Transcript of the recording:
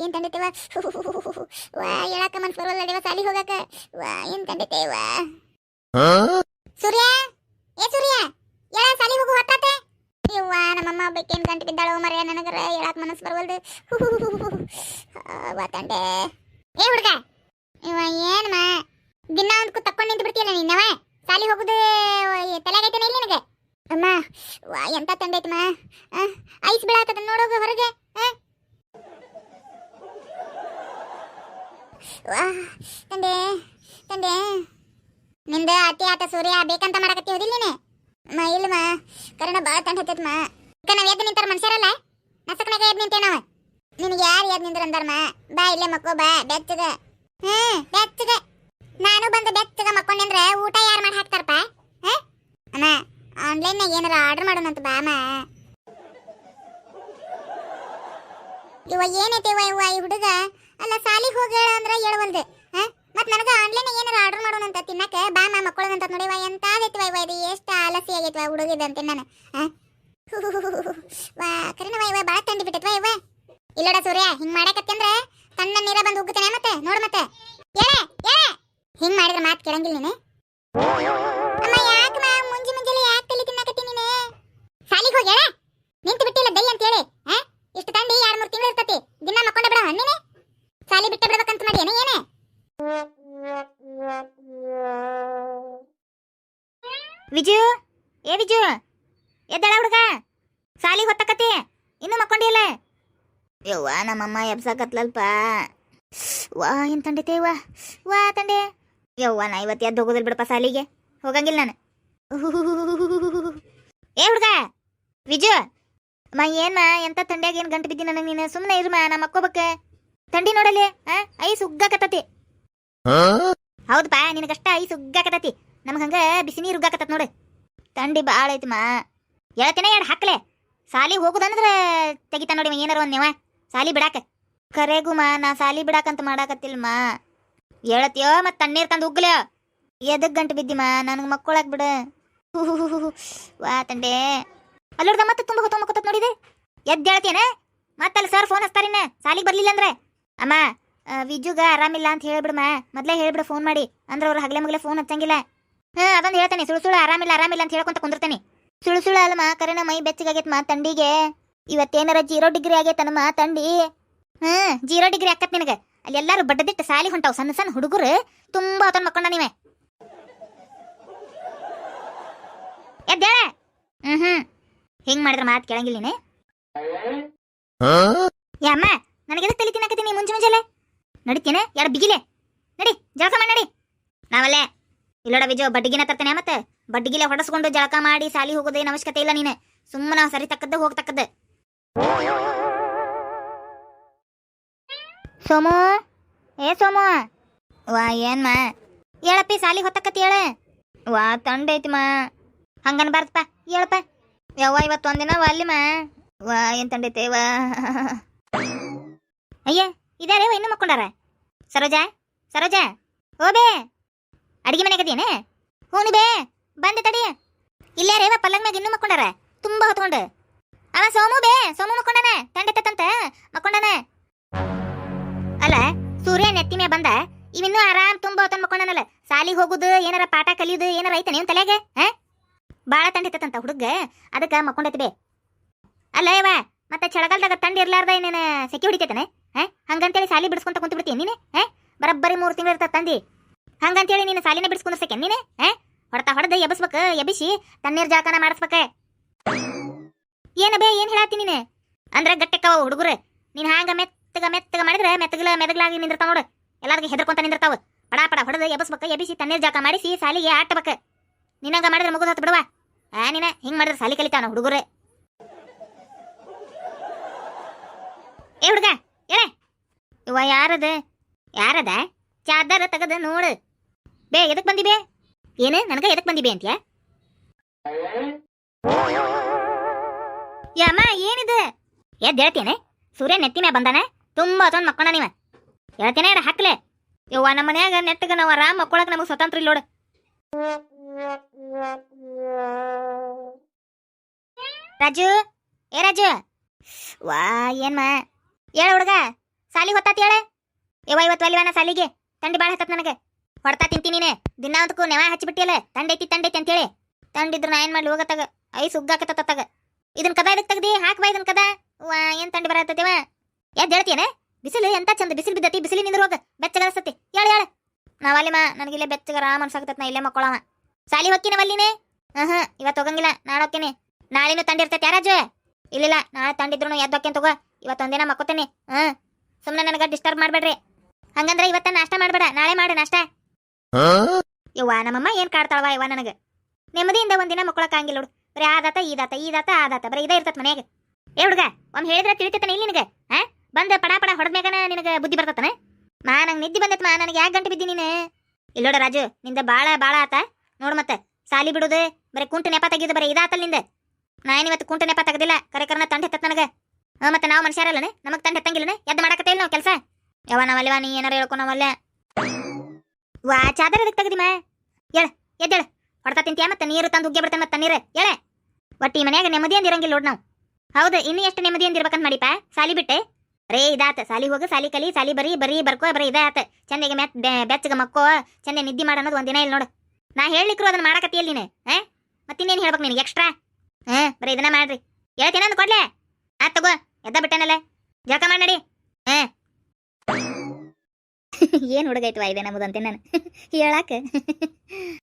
ಏನ್ ತಂಡಿತೇವ ವಾ ಹೇಳಕ ಮನ್ಸ್ ಬರೋಲ್ಲ ನಡಿವ ಸಾಲಿ ಹೋಗಾಕ. ವಾ ಏನ್ ವಾ ಸೂರ್ಯ? ಏ ಸೂರ್ಯ? ಹೇಳ ಸಾಲಿ ಹೋಗು ಹೊತ್ತಾತೆ? ಯವ್ವ ನಮ್ಮಮ್ಮ ಬೇಕೇನ್ ಗಂಟು ಬಿದ್ದಾಳು ಮರ ನನಗರ ಹೇಳಾಕ ಮನಸ್ ಬರವಲ್ದು. ವಾ ತಂಡೆ ಏ ಹುಡುಗ! ಇವ ಏನಮ್ಮ ದಿನ ಒಂದ್ಕು ತಕ್ಕೊಂಡು ನಿಂತು ಬಿಡ್ತೀಯಲ್ಲ ನಿನ್ನವ ಸಾಲಿ ಹೋಗುದು ತಲೆಗೈತೇನೆ ಇಲ್ಲಿ ನಿನಗೆ? ಅಮ್ಮ ವಾ ಎಂತ ತಂಡೈತಮ್ಮ ಐಸ್ ಬೀಳಾತದ ನೋಡೋಗ ಹೊರಗೆ ಆ? ವಾ ತಂದೆ ತಂದೆ. ನಿಂದ ಅತಿ ಆತ ಸೂರ್ಯ ಬೇಕಂತ ಮಾಡಕತ್ತಿ ಹೋದಿಲ್ಲ ನೀನು? ಮ ಇಲ್ಲಮ್ಮ ಕರೆನ ಭಾಳ ತಂಡ ಹತ್ತೈತಮ್ಮ ಈಗ ನಾವ್ ಎದ್ದು ನಿಂತಾರ ಮನುಷ್ಯರಲ್ಲ? ನಸಕನಾಗ ಎದ್ದು ನಿಂತೇ ನಿನಗೆ ಯಾರು ಎದ್ದು ನಿಂದ್ರ ಬಾ ಇಲ್ಲೇ ಮಕ್ಕೋ, ಬಾ. ಬೆಚ್ಚಗ. ಹ್ಮ್ ಬೆಚ್ಚಗ. ನಾನು ಬಂದು ಬೆಚ್ಚಗ ಮಕ್ಕೊಂಡೆ ಊಟ ಯಾರು ಮಾಡಿ ಹಾಕ್ತಾರಪ್ಪ? ಅಮ್ಮ ಅಮ್ಮ, ಆನ್ಲೈನ್ನಾಗ ಏನಾರ ಆರ್ಡರ್ ಮಾಡೋಣಂತ ಬಾ ಅಮ್ಮ ಇವ ಏನೈತೆ ಇವ ಇವ ಈ ಹುಡುಗ? ಅಲ್ಲ ಸಾಲಿಗೆ ಹೋಗಿ ಅಂದ್ರೆ ಹೇಳವಲ್ದು ಹ? ಮತ್ ನನಗ ಆನ್ಲೈನ್ ಏನಾರ ಆರ್ಡರ್ ಮಾಡೋಣ ಅಂತ ತಿನ್ನಕ ಬಾ ಮಾ ಮಕ್ಕಳದಂತ ನೋಡಿ ಎಂತ ಆಗೈತಿ ಇವ ಇದು ಎಷ್ಟು ಆಲಸಿ ಆಗೈತಿ ಹುಡುಗಿದಂತೆ ನಾನು. ಹಾ? ವಾ ಕರೆನವ ಇವ ಭಾಳ ತಂಡಿ ಬಿಟ್ಟೈತ್ವ ಇವ ಇಲ್ಲಡ ಸೂರ್ಯ, ಹಿಂಗ್ ಮಾಡಕತ್ತಿ ಅಂದ್ರೆ ತಣ್ಣ ನೀರ ಬಂದು ಉಗ್ಗುತ್ತಾನೆ ಮತ್ತೆ? ನೋಡು ಮತ್ತೆ. ಏಳೆ ಏಳೆ ಹಿಂಗ್ ಮಾಡಿದ್ರೆ ಮಾತ್ ಕೇಳಂಗಿಲ್ಲ ನೀನು. ಅಮ್ಮ, ಯಾಕ ಮುಂಜಿ ಮುಂಜಾನೆ ಯಾಕೆ ತಲೆ ತಿನ್ನಕತ್ತಿ ನೀನು? ಸಾಲಿಗೆ ಹೋಗಿ ಏ ವಿಜು ಎದ್ದಾಳ ಹುಡುಗ? ಸಾಲಿ ಹೊತ್ತಕತಿ ಇನ್ನು ಮಕ್ಕೊಂಡಿಲ್ಲ? ಯವ್ವ ನಮ್ಮಮ್ಮ ಎಬ್ಸಾಕತ್ಲಲ್ಪ. ವಾ ಏನ್ ತಂಡೈತೆ ವಾ ವಾ ತಂಡೆ ಯವ್ವ ನಾ ಇವತ್ತು ಎದ್ದು ಹೋಗೋದಿಲ್ಲ ಬಿಡಪ್ಪ ಸಾಲಿಗೆ. ಹೋಗಂಗಿಲ್ಲ ನಾನು. ಏ ಹುಡುಗ ವಿಜು ಮಾ ಏನ್ ಮಾ ಎಂತ ತಂಡ್ಯಾಗ ಏನ್ ಗಂಟು ಬಿದ್ದಿ ನನಗೆ ನೀನು? ಸುಮ್ಮನೆ ಇರ್ಮ ನಾ ಮಕ್ಕೋಬೇಕ. ತಂಡಿ ನೋಡಲಿ ಆ? ಐಸ್ ಉಗ್ಗಾಕತ್ತತಿ. ಹೌದಪ್ಪ ನಿನಗಷ್ಟ ಐ ಉಗ್ಗಾಕತ್ತತಿ. ನಮ್ಗೆ ಹಂಗ ಬಿಸಿ ನೀರು ಉಗ್ಗಾಕತ್ತತ್ ನೋಡು. ತಂಡಿ ಭಾಳ ಮಾ. ಹೇಳ್ತೇನೆ ಎರಡು ಹಾಕ್ಲೆ? ಸಾಲಿ ಹೋಗುದಂದ್ರೆ ತೆಗಿತಾನ ನೋಡಿ ಏನಾರ ಒಂದ್ ನೀವ. ಸಾಲಿ ಬಿಡಾಕ. ಕರೆಗು ಮಾ, ನಾ ಸಾಲಿ ಬಿಡಾಕಂತ ಮಾಡಾಕತ್ತಿಲ್ ಮಾ. ಹೇಳತ್ಯೋ ಮತ್ ತಣ್ಣೀರ್ ತಂದು ಉಗ್ಲ್ಯೋ ಎದಕ್ ಗಂಟು ಬಿದ್ದಿ ಮಾ, ನನಗೆ ಮಕ್ಕಳಾಕ್ ಬಿಡ. ವಾ ತಂಡೆ. ಅಲ್ಲೋರ್ದ ಮತ್ತೆ ತುಂಬ ಹೊತ್ತು ಮಕ್ಕತ್ತ ನೋಡಿದೆ. ಎದ್ದು ಹೇಳ್ತೇನೆ ಮತ್ತಲ್ಲಿ ಸರ್ ಫೋನ್ ಹಚ್ತಾರಿನ ಸಾಲಿಗೆ ಬರ್ಲಿಲ್ಲ ಅಂದ್ರೆ. ಅಮ್ಮ ವಿಜುಗ ಆರಾಮಿಲ್ಲ ಅಂತ ಹೇಳ್ಬಿಡಮ್ಮ ಮೊದ್ಲೇ ಹೇಳ್ಬಿಡು ಫೋನ್ ಮಾಡಿ. ಅಂದ್ರೆ ಅವ್ರು ಹಗಲೆ ಮಗಲೆ ಫೋನ್ ಹಚ್ಚಂಗಿಲ್ಲ. ಹಾ, ಅದೊಂದು ಹೇಳ್ತಾನೆ. ಸುಳು ಸುಳು, ಆರಾಮಿಲ್ಲ ಆರಾಮಿಲ್ಲ ಅಂತ ಹೇಳ್ಕೊಂತ ಕುಂದಿರ್ತೇನೆ. ಸುಳು ಸುಳು ಅಲ್ಲಮ್ಮ, ಕರೆನ ಮೈ ಬೆಚ್ಚಗಾಗೈತ್ ಮಾ ತಂಡಿಗೆ. ಇವತ್ತೇನಾರ ಜೀರೋ ಡಿಗ್ರಿ ಆಗೈತನಮ್ಮ ತಂಡಿ? ಹ್ಮ್ ಜೀರೋ ಡಿಗ್ರಿ ಆಕತ್ ನಿನಗೆ. ಅಲ್ಲಿ ಎಲ್ಲಾರು ಬಡ್ಡದಿಟ್ಟು ಸಾಲಿ ಹೊಂಟಾವ್ ಸಣ್ಣ ಸಣ್ಣ ಹುಡುಗರು. ತುಂಬಾ ಹೊತ್ತನ್ ಮಕ್ಕೊಂಡ ನೀವೆ. ಎದ್ದೇಳ. ಹ್ಮ್ ಹ್ಮ್. ಹಿಂಗ್ ಮಾಡಿದ್ರ ಮಾತ್ ಕೇಳಂಗಿಲ್ಲ ನೀನೆ. ಯಮ್ಮ ನನಗೆದ ತಲೆ ತಿನ್ನಕತ್ತೀನಿ ಮುಂಜೆ ಮುಂಜಾನೆ ನಡಿತೇನೆ ಎರಡು ಬಿಗಿಲೆ. ನಡಿ ಜಳಕ ಮಾಡಿ, ನಡಿ. ನಾವಲ್ಲೇ. ಇಲ್ಲೋಡ ವಿಜಯ ಬಡ್ಡಿಗಿನ ತರ್ತೇನೆ ಮತ್ತೆ? ಬಡ್ಗಿಲೆ ಹೊಡಸ್ಕೊಂಡು ಜಳಕ ಮಾಡಿ ಸಾಲಿ ಹೋಗೋದೇನು ಅವಶ್ಯಕತೆ ಇಲ್ಲ ನೀನು. ಸುಮ್ಮನ ಸರಿ ತಕ್ಕದ್ದು ಹೋಗ್ತಕ್ಕದ್ದು. ಸೋಮು? ಏ ಸೋಮು? ವಾ ಏನ್ ಮಾ ಹೇಳಪ್ಪಿ ಸಾಲಿ ಹೊತ್ತಕ್ಕತ್ತಿ ಹೇಳ. ವಾ, ತಂಡ ಐತಿ ಮಾ ಹಂಗನ್ ಬಾರ್ದಪ್ಪ, ಹೇಳಪ್ಪ. ಯವ್ವ, ಇವತ್ತು ಒಂದಿನ ಅಲ್ಲಿ ಮಾ ವಾ, ಏನ್ ತಂಡೈತೆ ವಾ. ಅಯ್ಯ ಇದಾರೇವ ಇನ್ನು ಮಕ್ಕೊಂಡಾರ? ಸರೋಜಾ? ಸರೋಜಾ? ಓ ಬೇ ಅಡಿಗೆ ಮನೆಗೆ ಅದೇನೆ ಹ್ಞೂ ಬೇ ಬಂದೆ ತಡಿ. ಇಲ್ಲೇ ರೇವ ಪಲ್ಲಂಗ್ ಮ್ಯಾಗ ಇನ್ನೂ ಮಕ್ಕೊಂಡಾರ. ತುಂಬಾ ಹೊತ್ಕೊಂಡು. ಅವ ಸೋಮು ಬೇ, ಸೋಮು ತಂಡೆ ತಂಡೆತ್ತಂತ ಹಾಕೊಂಡನ ಅಲ್ಲ, ಸೂರ್ಯ ನೆತ್ತಿ ಬಂದ. ಇವಿನ್ನೂ ಆರಾಮ್ ತುಂಬಾ ಹೊತ್ತನ್ ಮಕ್ಕೊಂಡಾನಲ್ಲ. ಸಾಲಿಗೆ ಹೋಗುದು, ಏನಾರ ಪಾಠ ಕಲಿಯುದು, ಏನಾರ ಐತೆ ನೀವು ತಲೆಗೆ ಬಾಳ ತಂಡಿತ್ತಂತ ಹುಡುಗ. ಅದಕ್ಕೆ ಮಕ್ಕೊಂಡೈತಿ ಬೇ. ಅಲ್ಲ ಇವ ಮತ್ತೆ ಚಳಗಾಲದಾಗ ತಂಡ ಇರ್ಲಾರ್ದ ಏನೇನ ಸೆಕೆ ಹೊಡಿತೈತನೆ ಹಾ? ಹಂಗಂತೇಳಿ ಸಾಲಿ ಬಿಡಿಸ್ಕೊಂತ ಕುಂತ ಬಿಡ್ತೀನಿ ನೀನೆ? ಹಾ? ಬರಬ್ಬರಿ ಮೂರು ತಿಂಗಳು ಇರ್ತದೆ ತಂದಿ. ಹಂಗಂತೇಳಿ ನೀನು ಸಾಲಿನ ಬಿಡಿಸ್ಕೊಂಡ್ಸಕ್ಕೆ ನೀನೆ? ಹೊಡ್ತಾ ಹೊಡೆದ ಎಬ್ಬಿಸ್ಬೇಕು ಎಬಿಸಿ ತಣ್ಣೀರ್ ಜಾಕನ ಮಾಡಿಸ್ಬೇಕೆ. ಏನ ಬೇ, ಏನ್ ಹೇಳತ್ತಿ ನೀನೆ? ಅಂದ್ರ ಗಟ್ಟೆಕ್ಕವ ಹುಡುಗರು. ನೀನ್ ಹ್ಯಾಂಗ ಮೆತ್ತಗ ಮೆತ್ತಗ ಮಾಡಿದ್ರೆ ಮೆತ್ತಗಲ ಮೆದಗಲಾಗಿ ನಿಂದಿರ್ತಾವ ನೋಡು. ಎಲ್ಲಾರ್ಗೆ ಹೆದರ್ಕೊಂತ ನಿಂದಿರ್ತಾವ. ಪಡ ಪಡ ಹೊಡೆದ ಎಬ್ಬಿಸ್ಬೇಕು ಎಬಿಸಿ ತಣ್ಣೀರ್ ಜಳಕ ಮಾಡಿಸಿ ಸಾಲಿಗೆ ಆಟಬೇಕು ನಿನ್ನಂಗ ಮಾಡಿದ್ರೆ ಮುಗಿದು ಹತ್ತು ಬಿಡವ. ಆ ನೀನ? ಹಿಂಗ್ ಮಾಡಿದ್ರೆ ಸಾಲಿ ಕಲಿತಾನ ಹುಡುಗರು. ಏ ಹುಡುಗ, ಏಳೆ? ಇವ ಯಾರದ? ಯಾರದ? ಚಾದರ ತೆಗೆದು ನೋಡು. ಬೇ, ಎದಕ್ ಬಂದಿ ಬೇ? ಏನು? ನನಗ ಎದಕ್ ಬಂದಿ ಬೇ ಅಂತ್ಯಾ? ಯಮ್ಮ, ಏನಿದೆ? ಎದ್ದು ಹೇಳ್ತೇನೆ. ಸೂರ್ಯ ನೆತ್ತಿನ ಬಂದಾನೆ. ತುಂಬಾ ಹೊತ್ತೊಂದು ಮಕ್ಕೊಂಡ ನೀವ ಹೇಳ್ತೇನೆ ಎಡ ಹಾಕ್ಲೆ. ಯವ್ವ, ನಮ್ಮ ಮನ್ಯಾಗ ನೆಟ್ಟಗ ನಾವು ಆರಾಮ್ ಮಕ್ಕೊಳಕ್ ನಮಗೆ ಸ್ವತಂತ್ರ ಇಲ್ಲ ನೋಡು. ರಾಜು, ಏ ರಾಜು? ವಾ, ಏನ್ಮ? ಹೇಳ ಹುಡುಗ. ಸಾಲಿ ಹೊತ್ತಾತಿ ಹೇಳ. ಯವ್ವ, ಇವತ್ತು ಅಲ್ಲಿವ ಸಾಲಿಗೆ. ತಂಡಿ ಬಾಳ ಹತ್ತತ್ ನನಗೆ. ಹೊಡ್ತಾ ತಿಂತೀನಿ ನೀನೆ. ದಿನ ಒಂದಕ್ಕೂ ನೆವ ಹಚ್ಚಿಬಿಟ್ಟಿಯಲ್ಲ, ತಂಡೈತಿ ತಂಡೈತಿ ಅಂತೇಳಿ. ತಂಡಿದ್ರು ನಾ ಏನ್ ಮಾಡ್ಲಿ, ಹೋಗತ್ತಾಗ. ಐ ಸುಗ್ಗಾಕತ್ತಾಗ ಇದನ್ ಕದ ಇದಕ್ ತೆಗ್ದಿ? ಹಾಕ್ ಬಾ ಇದನ್ ಕದ. ಏನ್ ತಂಡಿ ಬರತ್ತೇವ ಎದ್ ಹೇಳ್ತೀಯನೆ? ಬಿಸಿಲು, ಎಂತ ಚಂದ ಬಿಸಿಲು ಬಿದ್ದತಿ? ಬಿಸಿಲಿ ನಿಂದ್ರ ಹೋಗ. ಬೆಚ್ಚಗರಸ್ತತಿ ಹೇಳ ಹೇಳ ನಾವಲ್ಲಿ ಮಾ ನನಗಿಲ್ಲೇ ಆರಾಮ ಅನ್ಸಕತ್ತತೆ ನಾ ಇಲ್ಲೇ ಮಕ್ಕಳವ ಸಾಲಿ ಹೊಕ್ಕಿನ ವಲ್ಲಿನೇ ಹ್ಮ್ ಇವತ್ತು ಹೋಗಂಗಿಲ್ಲ. ನಾಳೆ ಹೋಗ್ತೀನಿ ನಾಳೆನೂ ತಂಡಿರ್ತೈತಿ ಯಾರಾಜು ಇಲ್ಲಿಲ್ಲ, ನಾಳೆ ತಂಡಿದ್ರು ಎದ್ದು ಹೋಗ್ತೇನೆ ತಗೋ. ಇವತ್ತೊಂದಿನ ಮಕ್ಕೋತೇನೆ. ಹಾಂ ಸುಮ್ಮನೆ ನನಗೆ ಡಿಸ್ಟರ್ಬ್ ಮಾಡ್ಬೇಡ್ರಿ. ಹಂಗಂದ್ರೆ ಇವತ್ತ ನಾಷ್ಟ ಮಾಡಬೇಡ. ನಾಳೆ ಮಾಡು ನಾಷ್ಟ. ಯವ್ವ ನಮ್ಮಮ್ಮ ಏನ್ ಕಾಡ್ತಾಳವ ಇವ ನನಗೆ? ನೆಮ್ಮದಿಯಿಂದ ಒಂದಿನ ಮಕ್ಕಳಕ್ ಹಂಗಿಲ್ಲ ನೋಡು. ಬರೀ ಆದಾತ ಈದಾತ ಈದಾತ ಆದಾತ ಬರೀ ಇದೇ ಇರ್ತತ್ ಮನ್ಯಾಗ. ಏ ಹುಡುಗ ಒಮ್ಮೆ ಹೇಳಿದ್ರೆ ತಿಳಿತೈತಾನೆ ಇಲ್ಲಿ ನಿನಗೆ? ಹಾ? ಬಂದ ಪಡ ಪಡ ಹೊಡೆದ್ಮ್ಯಾಗನ ನಿನಗೆ ಬುದ್ಧಿ ಬರ್ತತನ? ಮಾ, ನಂಗೆ ನಿದ್ದೆ ಬಂದೈತ್ ಮಾ, ನನಗೆ ಯಾಕೆ ಗಂಟೆ ಬಿದ್ದಿ ನೀನು? ಇಲ್ಲೋಡ ರಾಜು, ನಿಂದ ಬಾಳ ಬಾಳ ಆತ. ನೋಡು ಮತ್ತೆ, ಸಾಲಿ ಬಿಡುದು, ಬರೀ ಕುಂಟ ನೆಪ ತೆಗಿಯೋದು ಬರೀ ಇದಾತಲ್ನಿಂದ. ನಾ ಇವತ್ತು ಕುಂಟ ನೆಪ ತೆಗೆದಿಲ್ಲ ಕರೆಕರನ ತಂಡ ಹೆತ್ತತ್ ನನಗೆ. ಹಾಂ, ಮತ್ತೆ ನಾವು ಮನುಷ್ಯರಲ್ಲನೆ? ನಮಗೆ ತಂಡ ಹೆತ್ತಂಗಿಲ್ಲನೆ? ಎದ್ದು ಇಲ್ಲ ನಾವು ಕೆಲಸ? ಯಾವ ನಾವಲ್ವಾ ನೀ ಏನಾರ ಹೇಳ್ಕೊ ನಾವಲ್ಲ. ವಾ, ಚಾದರ ಅದಕ್ಕೆ ತೆಗ್ದಿಮ ಹೇಳ, ಎದ್ದೇಳ. ಹೊಡ್ತಾ ತಿಂತೀಯ ಮತ್ತೆ ನೀರು ತಂದು ಉಗ್ಗೆ ಬಿಡ್ತಾನೆ ಮತ್ತೆ ನೀರು. ಹೇಳ. ಒಟ್ಟಿ ಮನ್ಯಾಗ ನೆಮ್ಮದಿ ಅಂದಿರಂಗಿಲ್ಲ ನೋಡಿ ನಾವು. ಹೌದು, ಇನ್ನು ಎಷ್ಟು ನೆಮ್ಮದಿ ಅಂದಿರ್ಬೇಕಂತ ಮಾಡಿಪ್ಪ? ಸಾಲಿ ಬಿಟ್ಟೆ. ರೇ, ಇದಾತ. ಸಾಲಿ ಹೋಗು, ಸಾಲಿ ಕಲಿ, ಸಾಲಿ ಬರೀ ಬರೀ, ಬರ್ಕೋ, ಬರೀ ಇದಾತ ಚಂದಿಗೆ ಮೆತ್ ಬೆಚ್ಚಗೆ ಮಕ್ಕೋ ಚಂದ ನಿದ್ದೆ ಮಾಡೋದು ಒಂದಿನ ಇಲ್ಲ ನೋಡು. ನಾ ಹೇಳಿಕ್ರು ಅದನ್ನ ಮಾಡಕತ್ತಿಯಲ್ಲಿ ನೀನು, ಹಾ? ಮತ್ತಿನ್ನೇನು ಹೇಳ್ಬೇಕು ನಿನಗೆ ಎಕ್ಸ್ಟ್ರಾ ಹಾ, ಬರೀ ಇದನ್ನ ಮಾಡ್ರಿ. ಹೇಳ್ತೀನಿ ಅಂದ್ ಕೊಡ್ಲೆ. ಆತ್ ತಗೋ, ಎದ್ದ ಬಿಟ್ಟನಲ್ಲ. ಜಳಕ ಮಾಡಿ ನಡಿ ಹಾ ಏನ್ ಹುಡುಗೈತು ಇದೆ ನಮ್ಮದಂತೆ ನಾನು? ಹೇಳಾಕ?